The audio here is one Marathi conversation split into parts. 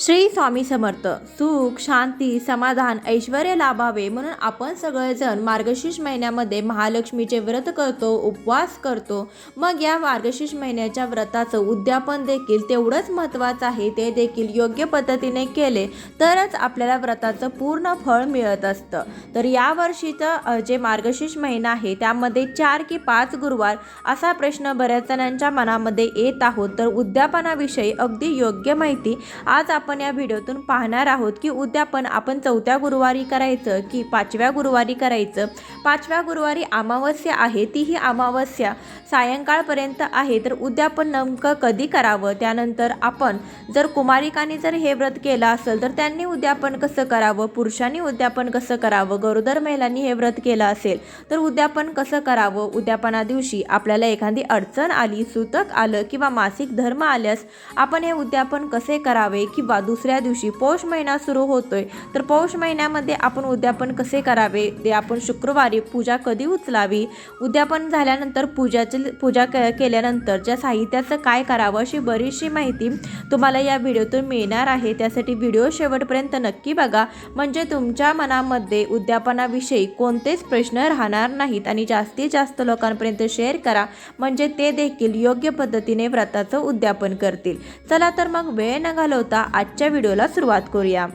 श्री स्वामी समर्थ सुख शांती समाधान ऐश्वर लाभावे म्हणून आपण सगळेजण मार्गशीर्ष महिन्यामध्ये महालक्ष्मीचे व्रत करतो उपवास करतो. मग या मार्गशीर्ष महिन्याच्या व्रताचं उद्यापन देखील तेवढंच महत्त्वाचं आहे. ते देखील योग्य पद्धतीने केले तरच आपल्याला व्रताचं पूर्ण फळ मिळत असतं. तर या वर्षीचं जे मार्गशीर्ष महिना आहे त्यामध्ये चार की पाच गुरुवार असा प्रश्न बऱ्याच जणांच्या मनामध्ये येत आहोत. तर उद्यापनाविषयी अगदी योग्य माहिती आज आपण आपण या व्हिडिओतून पाहणार आहोत की उद्यापन आपण चौथ्या गुरुवारी करायचं की पाचव्या गुरुवारी करायचं. पाचव्या गुरुवारी अमावस्या आहे ती ही अमावस्या सायंकाळपर्यंत आहे. तर उद्यापन नेमकं कधी करावं? त्यानंतर आपण जर कुमारिकाने जर हे व्रत केलं असेल तर त्यांनी उद्यापन कसं करावं? पुरुषांनी उद्यापन कसं करावं? गरोदर महिलांनी हे व्रत केलं असेल तर उद्यापन कसं करावं? उद्यापना दिवशी आपल्याला एखादी अडचण आली सुतक आलं किंवा मासिक धर्म आल्यास आपण हे उद्यापन कसे करावे किंवा दुसऱ्या दिवशी पौष महिना सुरू होतोय. तर पौष महिन्यामध्ये आपण उद्यापन कसे करावे? ते आपण शुक्रवारी पूजा कधी उचलावी? उद्यापन झाल्यानंतर पूजाचे पूजा के केल्यानंतर ज्या साहित्याचं काय करावं अशी बरीचशी माहिती तुम्हाला या व्हिडिओतून मिळणार आहे. त्यासाठी व्हिडिओ शेवटपर्यंत नक्की बघा. म्हणजे तुमच्या मनामध्ये उद्यापनाविषयी कोणतेच प्रश्न राहणार नाहीत आणि जास्तीत जास्त लोकांपर्यंत शेअर करा. म्हणजे ते देखील योग्य पद्धतीने व्रताचं उद्यापन करतील. चला तर मग वेळ न घालवता आजच्या व्हिडिओला सुरुवात करूया.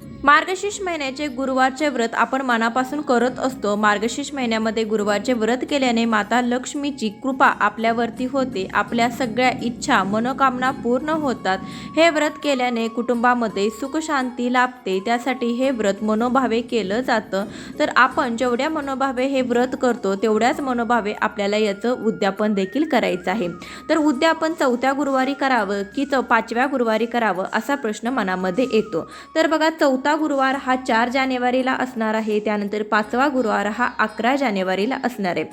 मार्गशीर्ष महिन्याचे गुरुवारचे व्रत आपण मनापासून करत असतो. मार्गशीर्ष महिन्यामध्ये गुरुवारचे व्रत केल्याने माता लक्ष्मीची कृपा आपल्यावरती होते. आपल्या सगळ्या इच्छा मनोकामना पूर्ण होतात. हे व्रत केल्याने कुटुंबामध्ये सुख शांती लाभते. त्यासाठी हे व्रत मनोभावे केलं जातं. तर आपण जेवढ्या मनोभावे हे व्रत करतो तेवढ्याच मनोभावे आपल्याला याचं उद्यापन देखील करायचं आहे. तर उद्यापन चौथ्या गुरुवारी करावं की चौ पाचव्या गुरुवारी करावं असा प्रश्न मनामध्ये येतो. तर बघा चौथा गुरुवार हा चार जानेवारीला असणार आहे. त्यानंतर पाचवा गुरुवार हा अकरा जानेवारीला असणार आहे.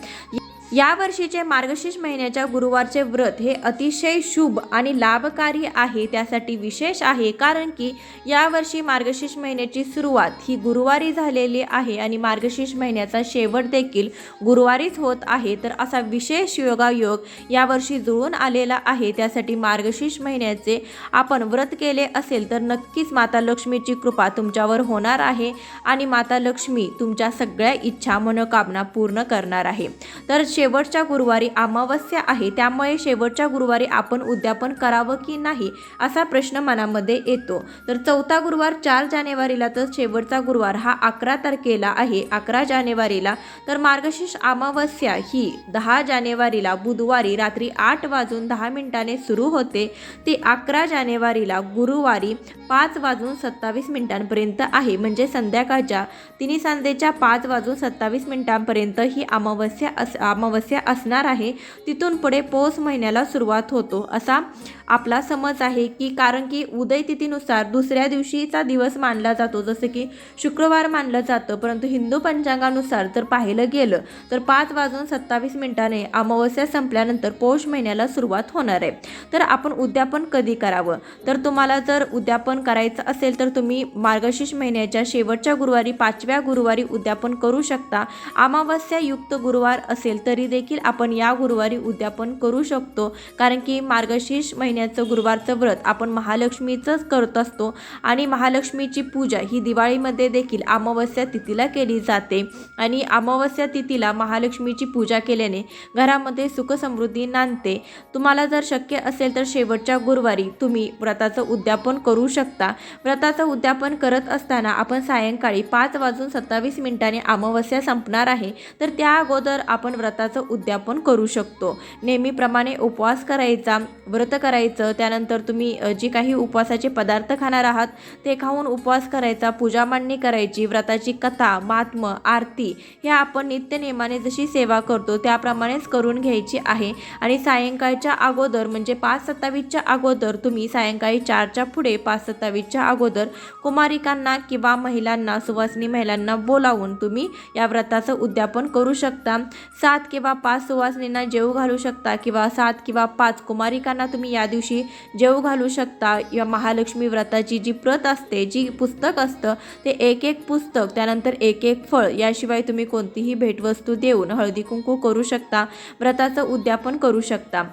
या वर्षीचे मार्गशीर्ष महिन्याच्या गुरुवारचे व्रत हे अतिशय शुभ आणि लाभकारी आहे त्यासाठी विशेष आहे कारण की यावर्षी मार्गशीर्ष महिन्याची सुरुवात ही गुरुवारी झालेली आहे आणि मार्गशीर्ष महिन्याचा शेवट देखील गुरुवारीच होत आहे. तर असा विशेष योगायोग यावर्षी जुळून आलेला आहे. त्यासाठी मार्गशीर्ष महिन्याचे आपण व्रत केले असेल तर नक्कीच माता लक्ष्मीची कृपा तुमच्यावर होणार आहे आणि माता लक्ष्मी तुमच्या सगळ्या इच्छा मनोकामना पूर्ण करणार आहे. तर शेवटच्या गुरुवारी अमावस्या आहे त्यामुळे शेवटच्या गुरुवारी आपण उद्यापन करावं की नाही असा प्रश्न मनामध्ये येतो. तर चौथा गुरुवार चार जानेवारीला तर शेवटचा गुरुवार हा अकरा तारखेला आहे. अकरा जानेवारीला तर मार्गशीर्ष अमावस्या ही दहा जानेवारीला बुधवारी रात्री आठ वाजून दहा मिनिटाने सुरू होते. ती अकरा जानेवारीला गुरुवारी पाच वाजून सत्तावीस मिनिटांपर्यंत आहे. म्हणजे संध्याकाळच्या तिन्ही सांजेच्या पाच वाजून सत्तावीस मिनिटांपर्यंत ही अमावस्या अस अमावस्या असणार आहे तिथून पुढे पौष महिन्याला सुरुवात होतो. असा आपला समज आहे की कारण की उदय तिथीनुसार दुसऱ्या दिवशीचा दिवस मानला जातो. जसं की शुक्रवार मानलं जातं परंतु हिंदू पंचांगानुसार जर पाहिलं गेलं तर पाच वाजून सत्तावीस मिनिटाने अमावस्या संपल्यानंतर पौष महिन्याला सुरुवात होणार आहे. तर आपण उद्यापन कधी करावं? तर तुम्हाला जर उद्यापन करायचं असेल तर तुम्ही मार्गशीर्ष महिन्याच्या शेवटच्या गुरुवारी पाचव्या गुरुवारी उद्यापन करू शकता. अमावस्या युक्त गुरुवार असेल तर तरी देखील आपण या गुरुवारी उद्यापन करू शकतो. कारण की मार्गशीर्ष महिन्याचं गुरुवारचं व्रत आपण महालक्ष्मीचंच करत असतो आणि महालक्ष्मीची पूजा ही दिवाळीमध्ये देखील अमावस्या तिथीला केली जाते. आणि अमावस्या तिथीला महालक्ष्मीची पूजा केल्याने घरामध्ये सुखसमृद्धी नांदते. तुम्हाला जर शक्य असेल तर शेवटच्या गुरुवारी तुम्ही व्रताचं उद्यापन करू शकता. व्रताचं उद्यापन करत असताना आपण सायंकाळी पाच वाजून सत्तावीस मिनिटांनी अमावस्या संपणार आहे. तर त्या अगोदर आपण व्रताचं उद्यापन करू शकतो. नेहमीप्रमाणे उपवास करायचा व्रत करायचं त्यानंतर तुम्ही जे काही उपवासाचे पदार्थ खाणार आहात ते खाऊन उपवास करायचा पूजा मांडणी करायची व्रताची कथा महात्म आरती ह्या आपण नित्यनेमाने जशी सेवा करतो त्याप्रमाणेच करून घ्यायची आहे. आणि सायंकाळच्या अगोदर म्हणजे पाच सत्तावीसच्या अगोदर तुम्ही सायंकाळी चारच्या पुढे पाच सत्तावीसच्या अगोदर कुमारिकांना किंवा महिलांना सुवासिनी महिलांना बोलावून तुम्ही या व्रताचं उद्यापन करू शकता. सात किंवा पाच सुवासिनींना जेव घालू शकता किंवा सात किंवा पाच कुमारिकांना तुम्ही या दिवशी जेव घालू शकता. या महालक्ष्मी व्रताची जी प्रत असते जी पुस्तक असतं ते एक एक पुस्तक त्यानंतर एक एक फळ याशिवाय तुम्ही कोणतीही भेटवस्तू देऊन हळदी कुंकू करू शकता व्रताचं उद्यापन करू शकता.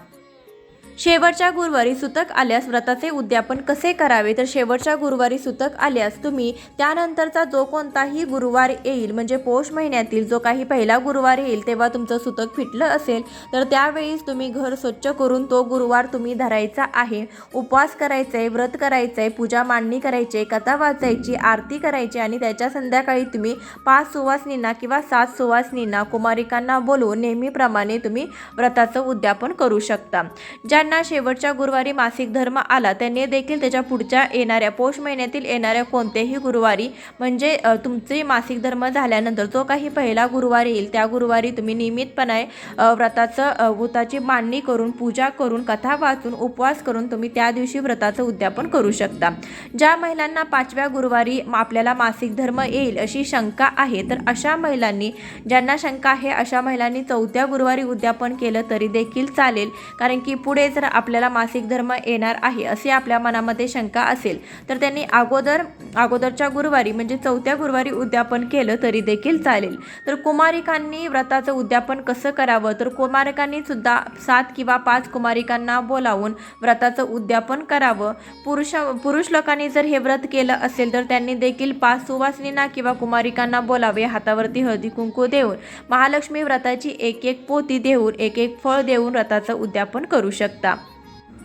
शेवटच्या गुरुवारी सुतक आल्यास व्रताचे उद्यापन कसे करावे? तर शेवटच्या गुरुवारी सुतक आल्यास तुम्ही त्यानंतरचा जो कोणताही गुरुवार येईल म्हणजे पौष महिन्यातील जो काही पहिला गुरुवार येईल तेव्हा तुमचं सुतक फिटलं असेल तर त्यावेळीस तुम्ही घर स्वच्छ करून तो गुरुवार तुम्ही धरायचा आहे. उपवास करायचा आहे व्रत करायचं आहे पूजा मांडणी करायची आहे कथा वाचायची आरती करायची आणि त्याच्या संध्याकाळी तुम्ही पाच सुवासनींना किंवा सात सुवासनींना कुमारिकांना बोलवून नेहमीप्रमाणे तुम्ही व्रताचं उद्यापन करू शकता. ज्या ज्यांना शेवटच्या गुरुवारी मासिक धर्म आला त्यांनी देखील त्याच्या पुढच्या येणाऱ्या पौष महिन्यातील येणाऱ्या कोणत्याही गुरुवारी म्हणजे तुमचे मासिक धर्म झाल्यानंतर जो काही पहिला गुरुवार येईल त्या गुरुवारी तुम्ही नियमितपणे व्रताचं व्रताची मांडणी करून पूजा करून कथा वाचून उपवास करून तुम्ही त्या दिवशी व्रताचं उद्यापन करू शकता. ज्या महिलांना पाचव्या गुरुवारी आपल्याला मासिक धर्म येईल अशी शंका आहे तर अशा महिलांनी ज्यांना शंका आहे अशा महिलांनी चौथ्या गुरुवारी उद्यापन केलं तरी देखील चालेल. कारण की पुढे जर आपल्याला मासिक धर्म येणार आहे असे आपल्या मनामध्ये शंका असेल तर त्यांनी अगोदर अगोदरच्या गुरुवारी म्हणजे चौथ्या गुरुवारी उद्यापन केलं तरी देखील चालेल. तर कुमारिकांनी व्रताचं उद्यापन कसं करावं? तर कुमारिकांनी सुद्धा सात किंवा पाच कुमारिकांना बोलावून व्रताचं उद्यापन करावं. पुरुष पुरुष लोकांनी जर हे व्रत केलं असेल तर त्यांनी देखील पाच सुवासिनींना किंवा कुमारिकांना बोलावे हातावरती हळदी कुंकू देऊन. महालक्ष्मी व्रताची एक एक पोती देऊन एक एक फळ देऊन व्रताचं उद्यापन करू शकते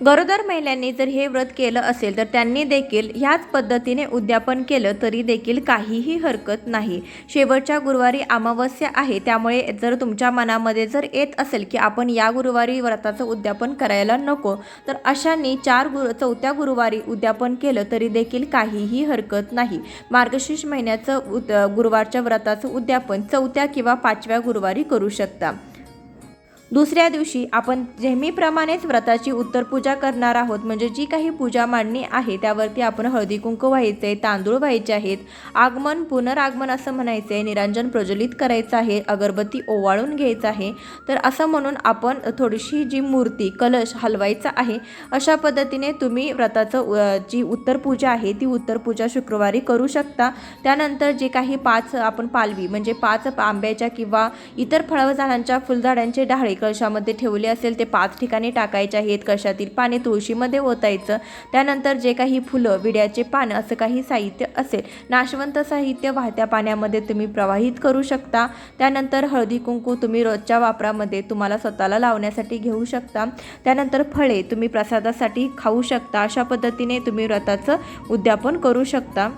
गरोदर महिलांनी जर हे व्रत केलं असेल तर त्यांनी देखील ह्याच पद्धतीने उद्यापन केलं तरी देखील काहीही हरकत नाही. शेवटच्या गुरुवारी अमावस्या आहे त्यामुळे जर तुमच्या मनामध्ये जर येत असेल की आपण या गुरुवारी व्रताचं उद्यापन करायला नको तर अशांनी चार गुरु चौथ्या गुरुवारी उद्यापन केलं तरी देखील काहीही हरकत नाही. मार्गशीर्ष महिन्याचं उद गुरुवारच्या व्रताचं उद्यापन चौथ्या किंवा पाचव्या गुरुवारी करू शकता. दुसऱ्या दिवशी आपण नेहमीप्रमाणेच व्रताची उत्तर पूजा करणार आहोत. म्हणजे जी काही पूजा मांडणी आहे त्यावरती आपण हळदी कुंकू आहे तांदूळ व्हायचे आहेत आगमन पुनरागमन असं म्हणायचं आहे निरांजन प्रज्वलित करायचं आहे अगरबत्ती ओवाळून घ्यायचं आहे. तर असं म्हणून आपण थोडीशी जी मूर्ती कलश हलवायचा आहे अशा पद्धतीने तुम्ही व्रताचं जी उत्तर पूजा आहे ती उत्तर पूजा शुक्रवारी करू शकता. त्यानंतर जे काही पाच आपण पालवी म्हणजे पाच आंब्याच्या किंवा इतर फळझाडांच्या फुलझाडांचे डहाळे कळशामध्ये ठेवले असेल ते पाच ठिकाणी टाकायचे आहेत. कळशातील पाणी तुळशीमध्ये ओतायचं. त्यानंतर जे काही फुलं विड्याचे पानं असं काही साहित्य असेल नाशवंत साहित्य वाहत्या पाण्यामध्ये तुम्ही प्रवाहित करू शकता. त्यानंतर हळदी कुंकू तुम्ही रोजच्या वापरामध्ये तुम्हाला स्वतःला लावण्यासाठी घेऊ शकता. त्यानंतर फळे तुम्ही प्रसादासाठी खाऊ शकता. अशा पद्धतीने तुम्ही व्रताचं उद्यापन करू शकता.